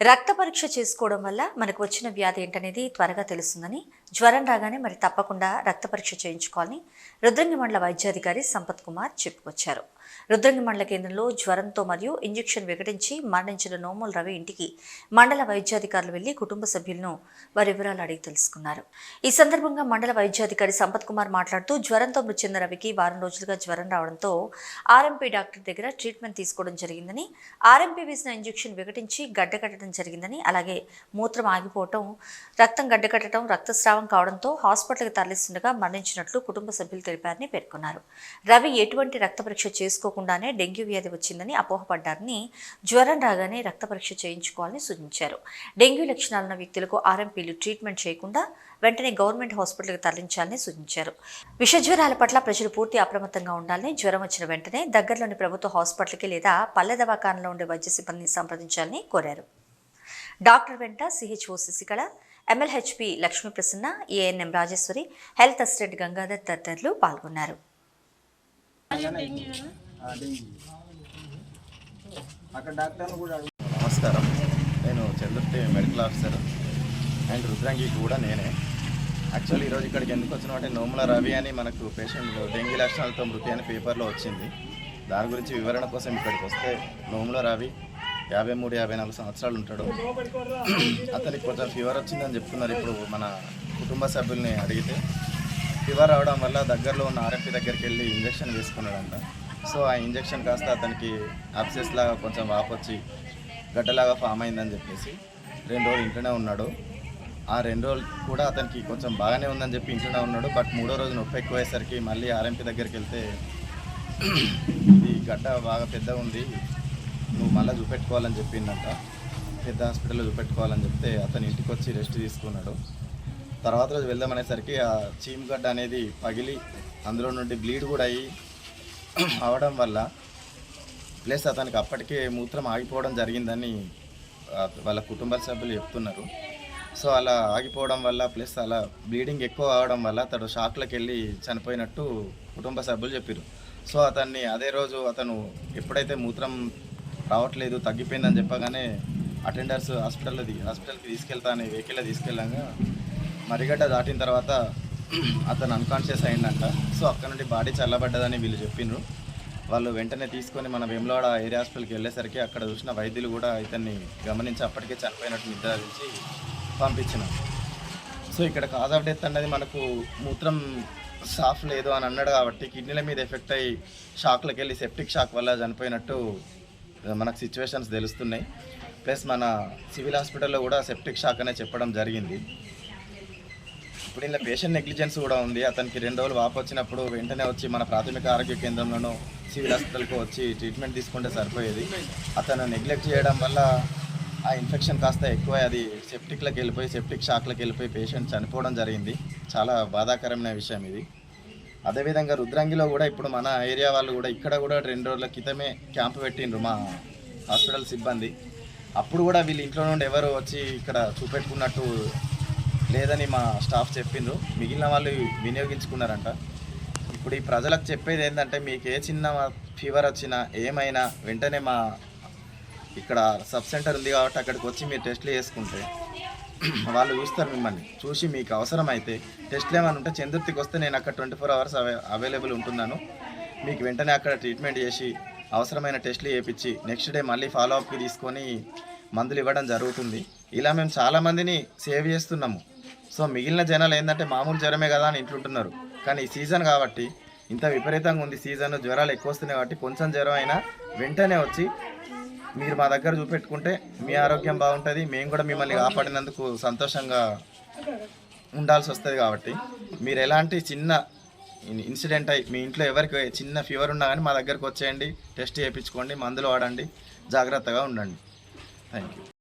రక్త పరీక్ష చేసుకోవడం వల్ల మనకు వచ్చిన వ్యాధి ఏంటనేది త్వరగా తెలుస్తుందని జ్వరం రాగానే మరి తప్పకుండా రక్త పరీక్ష చేయించుకోవాలని రుద్రంగి మండల వైద్యాధికారి సంపత్ కుమార్ చెప్పుకొచ్చారు. రుద్రంగి మండల కేంద్రంలో జ్వరంతో మరియు ఇంజెక్షన్ వికటించి మరణించిన నోముల రవి ఇంటికి మండల వైద్యాధికారులు వెళ్ళి కుటుంబ సభ్యులను వారి వివరాలు అడిగి తెలుసుకున్నారు. ఈ సందర్భంగా మండల వైద్యాధికారి సంపత్ కుమార్ మాట్లాడుతూ జ్వరంతో మృతి చెందిన రవికి వారం రోజులుగా జ్వరం రావడంతో ఆర్ఎంపీ డాక్టర్ దగ్గర ట్రీట్మెంట్ తీసుకోవడం జరిగిందని ఆర్ఎంపీ వేసిన ఇంజెక్షన్ వికటించి గడ్డకట్టడం జరిగిందని అలాగే మూత్రం ఆగిపోవటం రక్తం గడ్డకట్టడం రక్తస్రావం కావడంతో హాస్పిటల్కి తరలిస్తుండగా మరణించినట్లు కుటుంబ సభ్యులు తెలిపారని పేర్కొన్నారు. రవి ఎటువంటి రక్త పరీక్ష చేసుకోకుండానే డెంగ్యూ వ్యాధి వచ్చిందని అపోహపడ్డారని జ్వరం రాగానే రక్త పరీక్ష చేయించుకోవాలని సూచించారు. డెంగ్యూ లక్షణాలున్న వ్యక్తులకు ఆర్ఎంపీలు ట్రీట్మెంట్ చేయకుండా వెంటనే గవర్నమెంట్ హాస్పిటల్కి తరలించాలని సూచించారు. విష జ్వరాల పట్ల ప్రజలు పూర్తి అప్రమత్తంగా ఉండాలని జ్వరం వచ్చిన వెంటనే దగ్గరలోని ప్రభుత్వ హాస్పిటల్కి లేదా పల్లె దవాఖానలో ఉండే వైద్య సిబ్బందిని సంప్రదించాలని కోరారు. డాక్టర్ వెంట CHO Sasikala MLHP Lakshmi Prasanna ANM Rajeswari health assistant Gangadhar తదితరులు పాల్గొన్నారు. నమస్కారం. నేను Chandurthi medical officer. And Rudrangi కూడా నేనే. యాక్చువల్లీ ఈరోజు ఇక్కడికి ఎందుకు వచ్చినాం అంటే నోముల రవి అని మనకు పేషెంట్ డెంగ్యూ లక్షణాలతో మృతి అని పేపర్లో వచ్చింది. దాని గురించి వివరణ కోసం ఇక్కడికి వస్తే నోముల రవి యాభై మూడు యాభై నాలుగు సంవత్సరాలు ఉంటాడు. అతనికి కొంచెం ఫీవర్ వచ్చిందని చెప్తున్నారు ఇప్పుడు మన కుటుంబ సభ్యుల్ని అడిగితే. ఫీవర్ అవడం వల్ల దగ్గరలో ఉన్న ఆర్ఎంపీ దగ్గరికి వెళ్ళి ఇంజక్షన్ వేసుకున్నాడంట. సో ఆ ఇంజెక్షన్ కాస్త అతనికి అబ్సెస్ లాగా కొంచెం వాపొచ్చి గడ్డలాగా ఫామ్ అయిందని చెప్పేసి రెండు రోజులు ఇంట్లోనే ఉన్నాడు. ఆ రెండు రోజులు కూడా అతనికి కొంచెం బాగానే ఉందని చెప్పి ఇంట్లోనే ఉన్నాడు. బట్ మూడో రోజు నొప్పి ఎక్కువయ్యేసరికి మళ్ళీ ఆర్ఎంపీ దగ్గరికి వెళ్తే ఇది గడ్డ బాగా పెద్దగా ఉంది. నువ్వు మళ్ళీ చూపెట్టుకోవాలని చెప్పిందంట. పెద్ద హాస్పిటల్లో చూపెట్టుకోవాలని చెప్తే అతను ఇంటికి వచ్చి రెస్ట్ తీసుకున్నాడు. తర్వాత రోజు వెళ్దామనేసరికి ఆ చీమగడ్డ అనేది పగిలి అందులో నుండి బ్లీడ్ కూడా అయ్యి అవడం వల్ల ప్లస్ అతనికి అప్పటికే మూత్రం ఆగిపోవడం జరిగిందని వాళ్ళ కుటుంబ సభ్యులు చెప్తున్నారు. సో అలా ఆగిపోవడం వల్ల ప్లస్ అలా బ్లీడింగ్ ఎక్కువ అవడం వల్ల అతడు షాక్లోకి వెళ్ళి చనిపోయినట్టు కుటుంబ సభ్యులు చెప్పారు సో అతన్ని అదే రోజు అతను ఎప్పుడైతే మూత్రం రావట్లేదు తగ్గిపోయిందని చెప్పగానే అటెండర్స్ హాస్పిటల్లో హాస్పిటల్కి తీసుకెళ్తా అని వెహికల్లో తీసుకెళ్ళంగా మరిగడ్డ దాటిన తర్వాత అతను అన్కాన్షియస్ అయిందంట. సో అక్కడ నుండి బాడీ చల్లబడ్డదని వీళ్ళు చెప్పిండ్రు వాళ్ళు వెంటనే తీసుకొని మన వేములవాడ ఏరియా హాస్పిటల్కి వెళ్ళేసరికి అక్కడ చూసిన వైద్యులు కూడా ఇతన్ని గమనించి అప్పటికే చనిపోయినట్టు నిర్ధారించి పంపించినాం సో ఇక్కడ కాజ్ ఆఫ్ డెత్ అన్నది మనకు మూత్రం సాఫ్ లేదు అని అన్నాడు కాబట్టి కిడ్నీల మీద ఎఫెక్ట్ అయ్యి షాక్లోకి వెళ్ళి సెప్టిక్ షాక్ వల్ల చనిపోయినట్టు మనకు సిచ్యువేషన్స్ తెలుస్తున్నాయి. ప్లస్ మన సివిల్ హాస్పిటల్లో కూడా సెప్టిక్ షాక్ అనే చెప్పడం జరిగింది. ఇప్పుడు ఇలా పేషెంట్ నెగ్లిజెన్స్ కూడా ఉంది. అతనికి రెండు రోజులు వాపు వచ్చినప్పుడు వెంటనే వచ్చి మన ప్రాథమిక ఆరోగ్య కేంద్రంలోనూ సివిల్ హాస్పిటల్కి వచ్చి ట్రీట్మెంట్ తీసుకుంటే సరిపోయేది. అతను నెగ్లెక్ట్ చేయడం వల్ల ఆ ఇన్ఫెక్షన్ కాస్త ఎక్కువ అది సెప్టిక్లకు వెళ్ళిపోయి సెప్టిక్ షాక్లకు వెళ్ళిపోయి పేషెంట్ చనిపోవడం జరిగింది. చాలా బాధాకరమైన విషయం ఇది. అదేవిధంగా రుద్రంగిలో కూడా ఇప్పుడు మన ఏరియా వాళ్ళు కూడా ఇక్కడ కూడా రెండు రోజుల క్రితమే క్యాంప్ పెట్టిండ్రు మా హాస్పిటల్ సిబ్బంది. అప్పుడు కూడా వీళ్ళు ఇంట్లో నుండి ఎవరు వచ్చి ఇక్కడ చూపెట్టుకున్నట్టు లేదని మా స్టాఫ్ చెప్పిండ్రు. మిగిలిన వాళ్ళు వినియోగించుకున్నారంట. ఇప్పుడు ఈ ప్రజలకు చెప్పేది ఏంటంటే మీకు ఏ చిన్న ఫీవర్ వచ్చినా ఏమైనా వెంటనే మా ఇక్కడ సబ్ సెంటర్ ఉంది కాబట్టి అక్కడికి వచ్చి మీరు టెస్ట్లు చేసుకుంటే వాళ్ళు చూస్తారు మిమ్మల్ని. చూసి మీకు అవసరమైతే టెస్ట్లు ఏమైనా ఉంటే చంద్రుతికి వస్తే నేను అక్కడ ట్వంటీ ఫోర్ అవర్స్ అవైలబుల్ ఉంటున్నాను. మీకు వెంటనే అక్కడ ట్రీట్మెంట్ చేసి అవసరమైన టెస్ట్లు చేయించి నెక్స్ట్ డే మళ్ళీ ఫాలో అప్కి తీసుకొని మందులు ఇవ్వడం జరుగుతుంది. ఇలా మేము చాలామందిని సేవ్ చేస్తున్నాము. సో మిగిలిన జనాలు ఏంటంటే మామూలు జ్వరమే కదా అని ఇంట్లుంటున్నారు కానీ ఈ సీజన్ కాబట్టి ఇంత విపరీతంగా ఉంది. సీజన్ జ్వరాలు ఎక్కువ వస్తున్నాయి కాబట్టి కొంచెం జ్వరం అయినా వెంటనే వచ్చి మీరు మా దగ్గర చూపెట్టుకుంటే మీ ఆరోగ్యం బాగుంటుంది మేము కూడా మిమ్మల్ని కాపాడినందుకు సంతోషంగా ఉండాల్సి వస్తుంది కాబట్టి. మీరు ఎలాంటి చిన్న ఇన్సిడెంట్ అయ్యి మీ ఇంట్లో ఎవరికి చిన్న ఫీవర్ ఉన్నా కానీ మా దగ్గరకు వచ్చేయండి టెస్ట్ చేయించుకోండి మందులు వాడండి జాగ్రత్తగా ఉండండి. Thank you